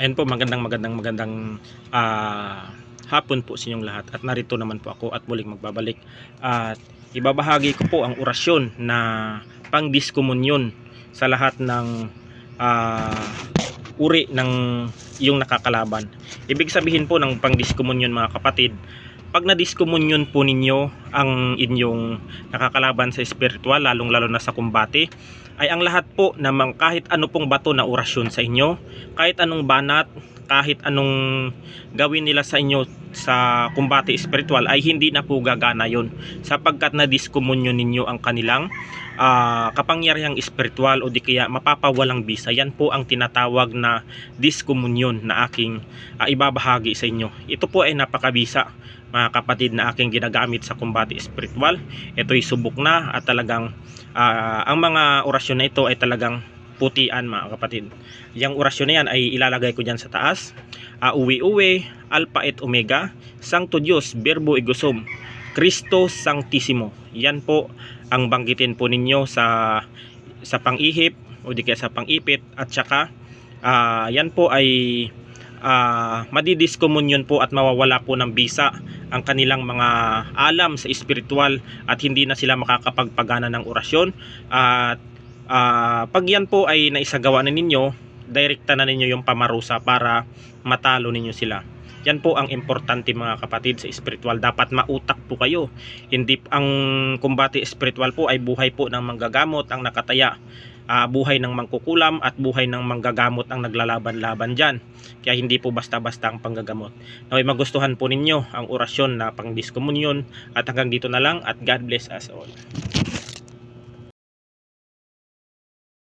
Ayan po, magandang magandang magandang ah, hapon po sa inyong lahat. At narito naman po ako at muling magbabalik. At ibabahagi ko po ang orasyon na pangdiskomunyon sa lahat ng ah, uri ng iyong nakakalaban. Ibig sabihin po ng pangdiskomunyon mga kapatid, pag na-diskomunyon po ninyo ang inyong nakakalaban sa spiritual, lalong-lalo na sa kumbate, ay ang lahat po namang kahit ano pong bato na orasyon sa inyo, kahit anong banat, kahit anong gawin nila sa inyo sa kumbate spiritual ay hindi na po gagana yon sapagkat na diskomunyon ninyo ang kanilang ah, kapangyarihang spiritual o di kaya mapapawalang bisa. Yan po ang tinatawag na diskomunyon na aking ah, ibabahagi sa inyo. Ito po ay napakabisa mga kapatid na aking ginagamit sa kumbate spiritual ito'y subok na at talagang ah, ang mga orasyon na ito ay talagang putian mga kapatid. Yung orasyon na yan ay ilalagay ko dyan sa taas. Uh, uwi-uwi, alpha et omega, Sancto Dios, Verbo Igosum, Cristo Sanctissimo. Yan po ang banggitin po ninyo sa sa pang-ihip o di kaya sa pang-ipit. At saka ah, yan po ay uh, madidiskomunyon po at mawawala po ng bisa ang kanilang mga alam sa spiritual at hindi na sila makakapagpagana ng orasyon. At ah, pag yan po ay naisagawa na ninyo direkta na ninyo yung pamarusa para matalo ninyo sila. Yan po ang importante mga kapatid sa spiritual. Dapat mautak po kayo. Hindi ang kumbate spiritual po ay buhay po ng manggagamot ang nakataya. Ah, buhay ng mangkukulam at buhay ng manggagamot ang naglalaban-laban dyan. Kaya hindi po basta-basta ang panggagamot. Naway magustuhan po ninyo ang orasyon na pang diskommunion at hanggang dito na lang at God bless us all.